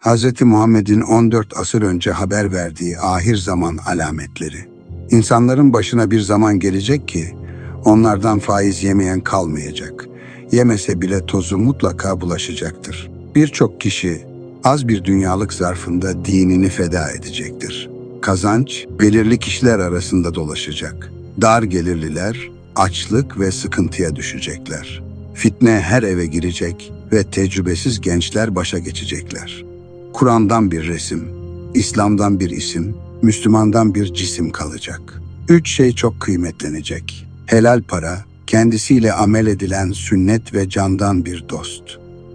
Hz. Muhammed'in 14 asır önce haber verdiği ahir zaman alametleri. İnsanların başına bir zaman gelecek ki onlardan faiz yemeyen kalmayacak. Yemese bile tozu mutlaka bulaşacaktır. Birçok kişi az bir dünyalık zarfında dinini feda edecektir. Kazanç belirli kişiler arasında dolaşacak. Dar gelirliler açlık ve sıkıntıya düşecekler. Fitne her eve girecek ve tecrübesiz gençler başa geçecekler. Kur'an'dan bir resim, İslam'dan bir isim, Müslüman'dan bir cisim kalacak. Üç şey çok kıymetlenecek. Helal para, kendisiyle amel edilen sünnet ve candan bir dost.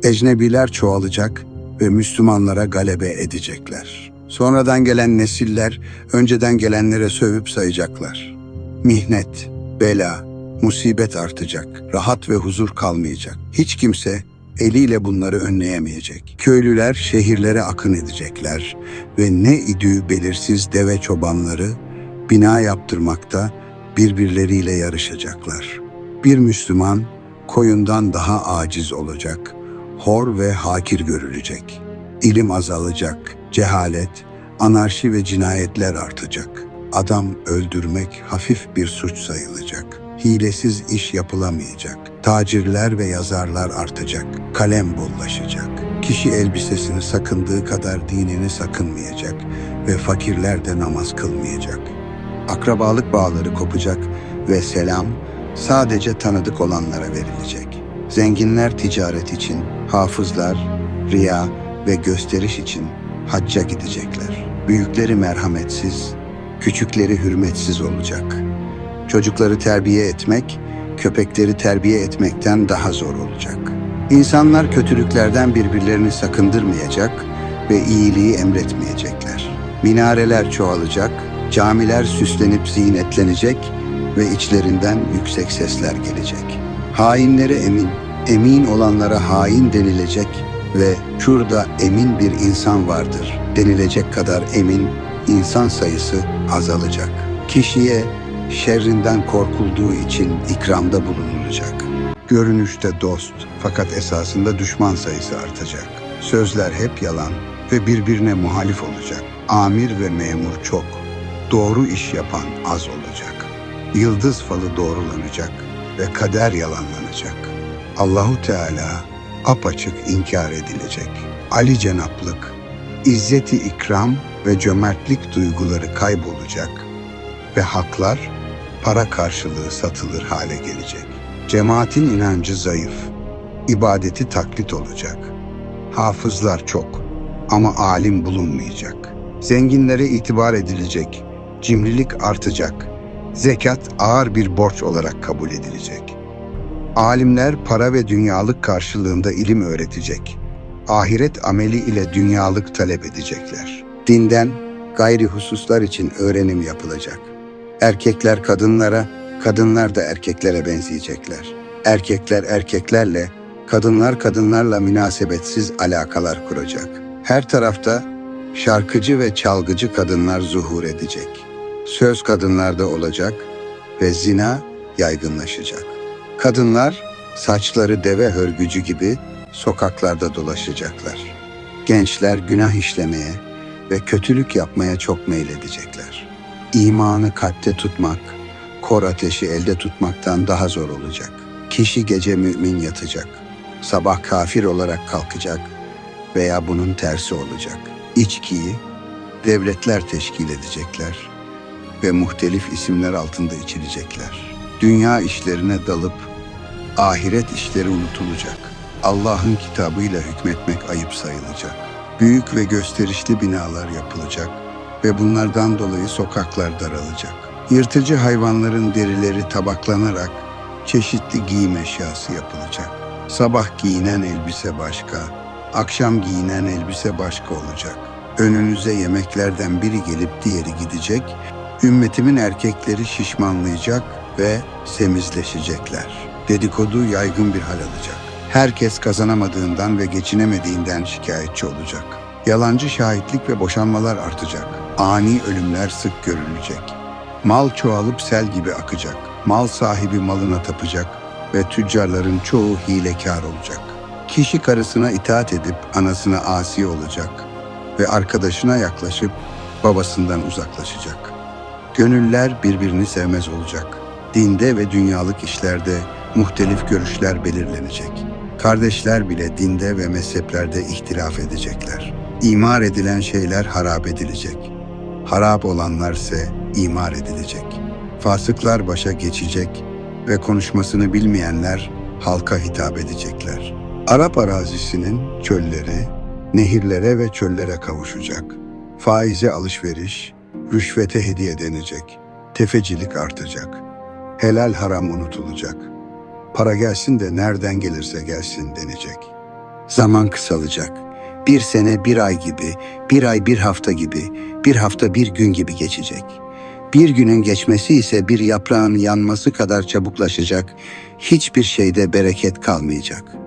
Ecnebiler çoğalacak ve Müslümanlara galebe edecekler. Sonradan gelen nesiller önceden gelenlere sövüp sayacaklar. Mihnet, bela, musibet artacak, rahat ve huzur kalmayacak. Hiç kimse eliyle bunları önleyemeyecek. Köylüler şehirlere akın edecekler ve ne idüğü belirsiz deve çobanları bina yaptırmakta birbirleriyle yarışacaklar. Bir Müslüman koyundan daha aciz olacak, hor ve hakir görülecek. İlim azalacak, cehalet, anarşi ve cinayetler artacak. Adam öldürmek hafif bir suç sayılacak. Hilesiz iş yapılamayacak. Tacirler ve yazarlar artacak. Kalem bollaşacak. Kişi elbisesini sakındığı kadar dinini sakınmayacak ve fakirler de namaz kılmayacak. Akrabalık bağları kopacak ve selam sadece tanıdık olanlara verilecek. Zenginler ticaret için, hafızlar, riya ve gösteriş için hacca gidecekler. Büyükleri merhametsiz, küçükleri hürmetsiz olacak. Çocukları terbiye etmek, köpekleri terbiye etmekten daha zor olacak. İnsanlar kötülüklerden birbirlerini sakındırmayacak ve iyiliği emretmeyecekler. Minareler çoğalacak, camiler süslenip zinetlenecek ve içlerinden yüksek sesler gelecek. Hainlere emin, emin olanlara hain denilecek ve şurada emin bir insan vardır denilecek kadar emin insan sayısı azalacak. Kişiye şerrinden korkulduğu için ikramda bulunulacak. Görünüşte dost fakat esasında düşman sayısı artacak. Sözler hep yalan ve birbirine muhalif olacak. Amir ve memur çok. Doğru iş yapan az olacak. Yıldız falı doğrulanacak ve kader yalanlanacak. Allahu Teala apaçık inkar edilecek. Ali cenaplık, izzeti ikram ve cömertlik duyguları kaybolacak ve haklar para karşılığı satılır hale gelecek. Cemaatin inancı zayıf, ibadeti taklit olacak. Hafızlar çok ama alim bulunmayacak. Zenginlere itibar edilecek, cimrilik artacak. Zekat ağır bir borç olarak kabul edilecek. Alimler para ve dünyalık karşılığında ilim öğretecek. Ahiret ameli ile dünyalık talep edecekler. Dinden gayri hususlar için öğrenim yapılacak. Erkekler kadınlara, kadınlar da erkeklere benzeyecekler. Erkekler erkeklerle, kadınlar kadınlarla münasebetsiz alakalar kuracak. Her tarafta şarkıcı ve çalgıcı kadınlar zuhur edecek. Söz kadınlarda olacak ve zina yaygınlaşacak. Kadınlar saçları deve hörgücü gibi sokaklarda dolaşacaklar. Gençler günah işlemeye ve kötülük yapmaya çok meyledecekler. İmanı kalpte tutmak, kor ateşi elde tutmaktan daha zor olacak. Kişi gece mümin yatacak, sabah kafir olarak kalkacak veya bunun tersi olacak. İçkiyi devletler teşkil edecekler ve muhtelif isimler altında içilecekler. Dünya işlerine dalıp ahiret işleri unutulacak. Allah'ın kitabıyla hükmetmek ayıp sayılacak. Büyük ve gösterişli binalar yapılacak ve bunlardan dolayı sokaklar daralacak. Yırtıcı hayvanların derileri tabaklanarak çeşitli giyim eşyası yapılacak. Sabah giyinen elbise başka, akşam giyinen elbise başka olacak. Önünüze yemeklerden biri gelip diğeri gidecek, ümmetimin erkekleri şişmanlayacak ve semizleşecekler. Dedikodu yaygın bir hal alacak. Herkes kazanamadığından ve geçinemediğinden şikayetçi olacak. Yalancı şahitlik ve boşanmalar artacak. Ani ölümler sık görülecek. Mal çoğalıp sel gibi akacak. Mal sahibi malına tapacak ve tüccarların çoğu hilekar olacak. Kişi karısına itaat edip anasına asi olacak. ve arkadaşına yaklaşıp babasından uzaklaşacak. Gönüller birbirini sevmez olacak. Dinde ve dünyalık işlerde muhtelif görüşler belirlenecek. Kardeşler bile dinde ve mezheplerde ihtilaf edecekler. İmar edilen şeyler harap edilecek. Harap olanlar ise imar edilecek. Fasıklar başa geçecek ve konuşmasını bilmeyenler halka hitap edecekler. Arap arazisinin çölleri, nehirlere ve çöllere kavuşacak. Faize alışveriş, rüşvete hediye denecek. Tefecilik artacak. Helal haram unutulacak. Para gelsin de nereden gelirse gelsin denecek. Zaman kısalacak. Bir sene bir ay gibi, bir ay bir hafta gibi, bir hafta bir gün gibi geçecek. Bir günün geçmesi ise bir yaprağın yanması kadar çabuklaşacak, hiçbir şeyde bereket kalmayacak.''